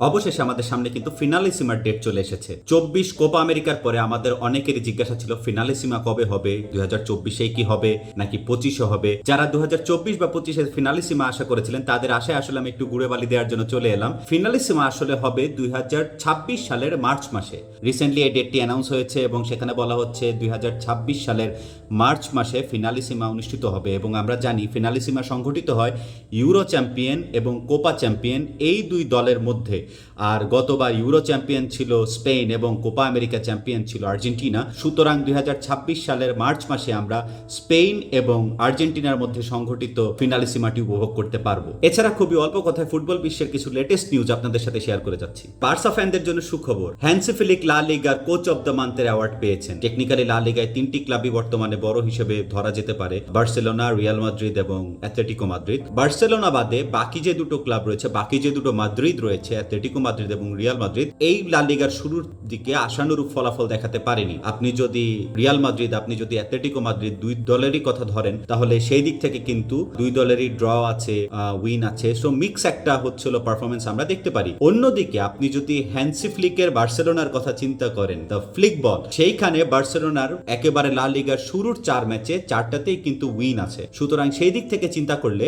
অবশেষে আমাদের সামনে কিন্তু ফিনালিসিমার ডেট চলে এসেছে। চব্বিশ কোপা আমেরিকার পরে আমাদের অনেকেরই জিজ্ঞাসা ছিল ফিনালিসিমা কবে হবে? দুই হাজার চব্বিশে কি হবে? নাকি পঁচিশে হবে? যারা দু হাজার চব্বিশ বা পঁচিশে ফিনালিসিমা আশা করেছিলেন, তাদের আশায় আসলে আমি একটু গুড়ে বালি দেওয়ার জন্য চলে এলাম। ফিনালিসিমা আসলে হবে দুই হাজার ছাব্বিশ সালের মার্চ মাসে। রিসেন্টলি এই ডেটটি অ্যানাউন্স হয়েছে এবং সেখানে বলা হচ্ছে দুই হাজার ছাব্বিশ সালের মার্চ মাসে ফিনালিসিমা অনুষ্ঠিত হবে এবং আমরা জানি ফিনালিসিমা সংঘটিত হয় ইউরো চ্যাম্পিয়ন এবং কোপা চ্যাম্পিয়ন এই দুই দলের মধ্যে। আর গতবার ইউরো চ্যাম্পিয়ন ছিল স্পেন এবং কোপা আমেরিকা চ্যাম্পিয়ন ছিল আর্জেন্টিনা। সুতরাং দুই সালের মার্চ মাসে আমরা স্পেন এবং আর্জেন্টিনার মধ্যে সংঘটিত ফিনালিসিমাটি উপভোগ করতে পারব। এছাড়া খুবই অল্প কথায় ফুটবল বিশ্বের কিছু লেটেস্ট নিউজ আপনাদের সাথে শেয়ার করে যাচ্ছি। বার্সা ফ্যানদের জন্য সুখবর হ্যান্সি ফিলিক লা লিগার কোচ অব দ্য মান্থের অ্যাওয়ার্ড পেয়েছেন। টেকনিক্যালি লা লিগায় তিনটি ক্লাবই বর্তমানে বড় হিসেবে ধরা যেতে পারে, বার্সেলোনা, রিয়াল মাদ্রিদ এবং অ্যাথলেটিকো মাদ্রিদ। বার্সেলোনা বাদে বাকি যে দুটো ক্লাব রয়েছে, বাকি যে দুটো মাদ্রিদ রয়েছে অ্যাথলেটিকো মাদ্রিদ এবং রিয়াল মাদ্রিদ, এই লা লিগার শুরুর দিকে আশানুরূপ ফলাফল দেখাতে পারেনি। আপনি যদি রিয়াল মাদ্রিদ, আপনি যদি অ্যাথলেটিকো মাদ্রিদ দুই দলেরই কথা ধরেন, তাহলে সেই দিক থেকে কিন্তু দুই দলেরই ড্র আছে উইন আছে। সো মিক্স একটা হচ্ছিল পারফরমেন্স আমরা দেখতে পারি। অন্যদিকে আপনি যদি হ্যান্সি ফ্লিকের বার্সেলোনার কথা চিন্তা করেন দ্য ফ্লিক বল সেইখানে বার্সেলোনার একেবারে লা লিগার শুরুর চার ম্যাচে চারটাতেই কিন্তু উইন আছে। সুতরাং সেই দিক থেকে চিন্তা করলে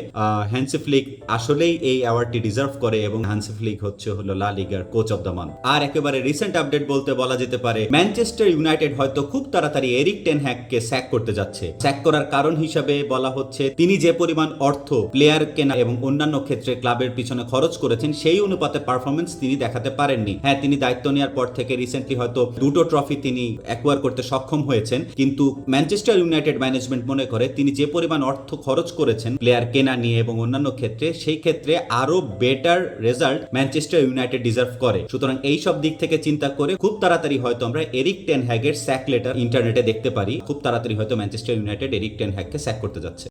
হ্যান্সি ফ্লিক আসলেই এই অ্যাওয়ার্ডটি ডিজার্ভ করে এবং হ্যান্সি ফ্লিক হচ্ছে হলো লা লিগার কোচ অফ দ্য মান্থ। আর একেবারে রিসেন্ট আপডেট বলতে বলা যেতে পারে, ম্যানচেস্টার ইউনাইটেড হয়তো খুব তাড়াতাড়ি এরিক টেন হ্যাককে স্যাক করতে যাচ্ছে। স্যাক করার কারণ হিসাবে বলা হচ্ছে, তিনি যে পরিমাণ অর্থ প্লেয়ার কেনা এবং অন্যান্য ক্ষেত্রে ক্লাবের পিছনে খরচ করেছেন, সেই অনুপাতে পারফরমেন্স তিনি দেখাতে পারেননি। হ্যাঁ তিনি দায়িত্ব নেওয়ার পর থেকে রিসেন্টলি হয়তো দুটো ট্রফি তিনি অ্যাকোয়ার করতে সক্ষম হয়েছেন, কিন্তু ম্যানচেস্টার ইউনাইটেড ম্যানেজমেন্ট মনে করে, তিনি যে পরিমাণ অর্থ খরচ করেছেন প্লেয়ার কেনা নিয়ে এবং অন্যান্য ক্ষেত্রে, সেই ক্ষেত্রে আরও better result Manchester United deserve করে। সুতরাং এই সব দিক থেকে চিন্তা করে খুব তাড়াতাড়ি হয়তো আমরা এরিক টেন হ্যাগের স্যাক লেটার ইন্টারনেটে দেখতে পারি। খুব তাড়াতাড়ি হয়তো ম্যানচেস্টার ইউনাইটেড এরিক টেন হ্যাগকে স্যাক করতে যাচ্ছে।